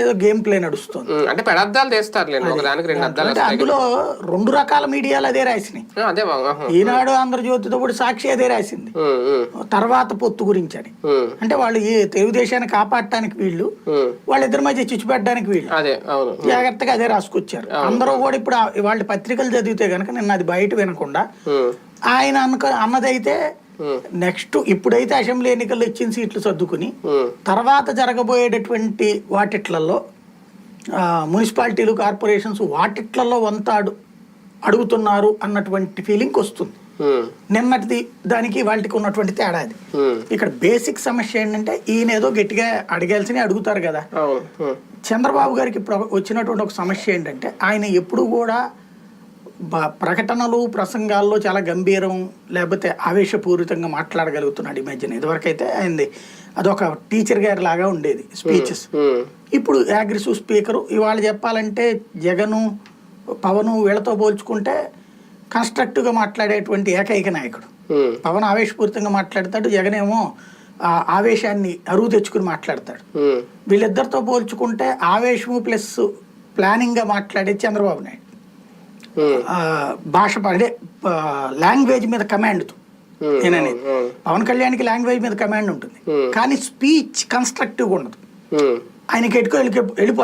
ఏదో game play నడుస్తుంది. అంటే పెడద్దాలు తీస్తారు అందులో రెండు రకాల మీడియాలు అదే రాసినాయి. ఈనాడు ఆంధ్రజ్యోతితో కూడా సాక్షి అదే రాసింది. తర్వాత పొత్తు గురించి అని. అంటే వాళ్ళు ఈ తెలుగుదేశాన్ని కాపాడటానికి వీళ్ళు. వాళ్ళిద్దరి మధ్య చిచ్చుపెట్టడానికి వీళ్ళు. జాగ్రత్తగా అదే రాసుకొచ్చారు. అందరూ కూడా ఇప్పుడు వాళ్ళ పత్రికలు చదివితే కనుక నిన్న అది బయట వినకుండా ఆయన అనుక అన్నదైతే నెక్స్ట్ ఇప్పుడైతే అసెంబ్లీ ఎన్నికల్లో ఇచ్చిన సీట్లు సర్దుకుని తర్వాత జరగబోయేటటువంటి వాటిట్లలో మున్సిపాలిటీలు కార్పొరేషన్స్ వాటిట్లలో వంత అడు అడుగుతున్నారు అన్నటువంటి ఫీలింగ్ వస్తుంది. నిన్నటిది దానికి వాళ్ళకి ఉన్నటువంటి తేడా అది. ఇక్కడ బేసిక్ సమస్య ఏంటంటే ఈయన ఏదో గట్టిగా అడగాల్సిన అడుగుతారు కదా. చంద్రబాబు గారికి ఇప్పుడు వచ్చినటువంటి ఒక సమస్య ఏంటంటే ఆయన ఎప్పుడు కూడా ప్రకటనలు ప్రసంగాల్లో చాలా గంభీరం లేకపోతే ఆవేశపూరితంగా మాట్లాడగలుగుతున్నాడు ఈ మధ్యన ఇదివరకైతే ఆయనది అదొక టీచర్ గారి లాగా ఉండేది స్పీచెస్. ఇప్పుడు యాగ్రెసివ్ స్పీకరు ఇవాళ చెప్పాలంటే జగను పవను వీళ్ళతో పోల్చుకుంటే కన్స్ట్రక్టివ్గా మాట్లాడేటువంటి ఏకైక నాయకుడు. పవన్ ఆవేశపూరితంగా మాట్లాడతాడు జగన్ ఏమో ఆ ఆవేశాన్ని అరువు తెచ్చుకుని మాట్లాడతాడు. వీళ్ళిద్దరితో పోల్చుకుంటే ఆవేశము ప్లస్ ప్లానింగ్గా మాట్లాడేది చంద్రబాబు నాయుడు. భాష అంటే లాంగ్వేజ్ మీద కమాండ్తో నేననేది పవన్ కళ్యాణ్కి లాంగ్వేజ్ మీద కమాండ్ ఉంటుంది. కానీ స్పీచ్ కన్స్ట్రక్టివ్గా ఉండదు. ఆయనకి ఎట్టుకో వెళ్ళి వెళ్ళిపోతాడు.